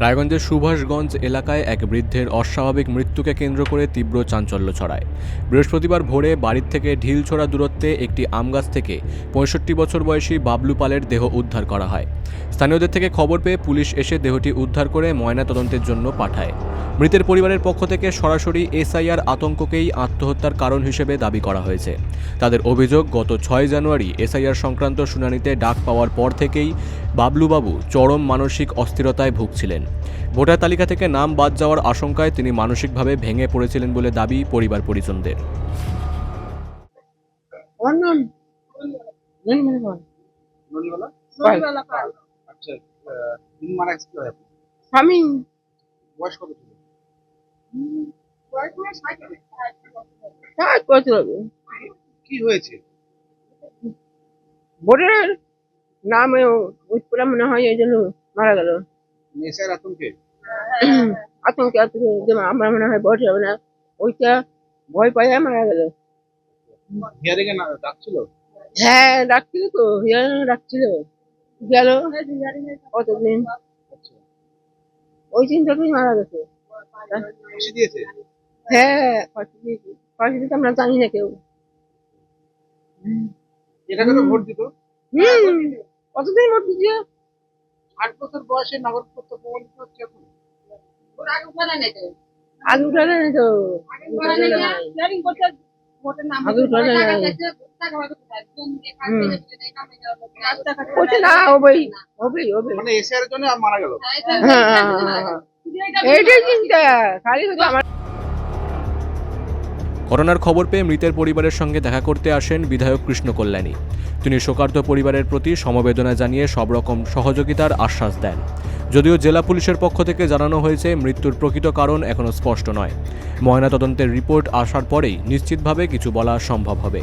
রায়গঞ্জের সুভাষগঞ্জ এলাকায় এক বৃদ্ধের অস্বাভাবিক মৃত্যুকে কেন্দ্র করে তীব্র চাঞ্চল্য ছড়ায়। বৃহস্পতিবার ভোরে বাড়ির থেকে ঢিল ঢিলছোড়া দূরত্বে একটি আমগাছ থেকে পঁয়ষট্টি বছর বয়সী বাবলু পালের দেহ উদ্ধার করা হয়। স্থানীয়দের থেকে খবর পেয়ে পুলিশ এসে দেহটি উদ্ধার করে ময়না তদন্তের জন্য পাঠায়। মৃতের পরিবারের পক্ষ থেকে সরাসরি এসআইআর আতঙ্ককেই আত্মহত্যার কারণ হিসেবে দাবি করা হয়েছে। তাদের অভিযোগ, গত ছয় জানুয়ারি এসআইআর সংক্রান্ত শুনানিতে ডাক পাওয়ার পর থেকেই বাবলুবাবু চরম মানসিক অস্থিরতায় ভুগছিলেন। ভোটার তালিকা থেকে নাম বাদ যাওয়ার আশঙ্কায় তিনি মানসিকভাবে ভেঙে পড়েছিলেন বলে দাবি পরিবার পরিজনদের। ওর নাম? আচ্ছা তিনি মারা গেছে কীভাবে? স্বামী বয়স কত ছিল? কাজ করতে হবে। কি হয়েছে? বোর্ডের নামে উৎপরা মনে হয় এই জন্য মারা গেল। নেশার আতঙ্কে? আতঙ্কে আতঙ্কে আমরা মনে হয় বসে হবে না ওইটা ভয় পাইয়া মারা গেল। হিয়ারিং এ ডাকছিল? হ্যাঁ ডাকছিল তো হিয়ার ডাকছিল। গেল। কতদিন ওই চিন্তাতেই মারা গেছে। হ্যাঁ ফাঁসি দিয়েছি। ফাঁসি দিতে আমরা জানি না কেউ। তো কতদিন ভোট দিচ্ছে আট বছর বয়সে নাগরিকত্ব প্রমাণিত হচ্ছে এখন। আগে উঠালে না তো। আগে উঠালে নাই। আগে উঠালে নাই। হবে মানে ঘটনার খবর পেয়ে মৃতের পরিবারের সঙ্গে দেখা করতে আসেন বিধায়ক কৃষ্ণ কল্যাণী। তিনি শোকার্ত পরিবারের প্রতি সমবেদনা জানিয়ে সব রকম সহযোগিতার আশ্বাস দেন। যদিও জেলা পুলিশের পক্ষ থেকে জানানো হয়েছে, মৃত্যুর প্রকৃত কারণ এখনও স্পষ্ট নয়। ময়নাতদন্তের রিপোর্ট আসার পরেই নিশ্চিতভাবে কিছু বলা সম্ভব হবে।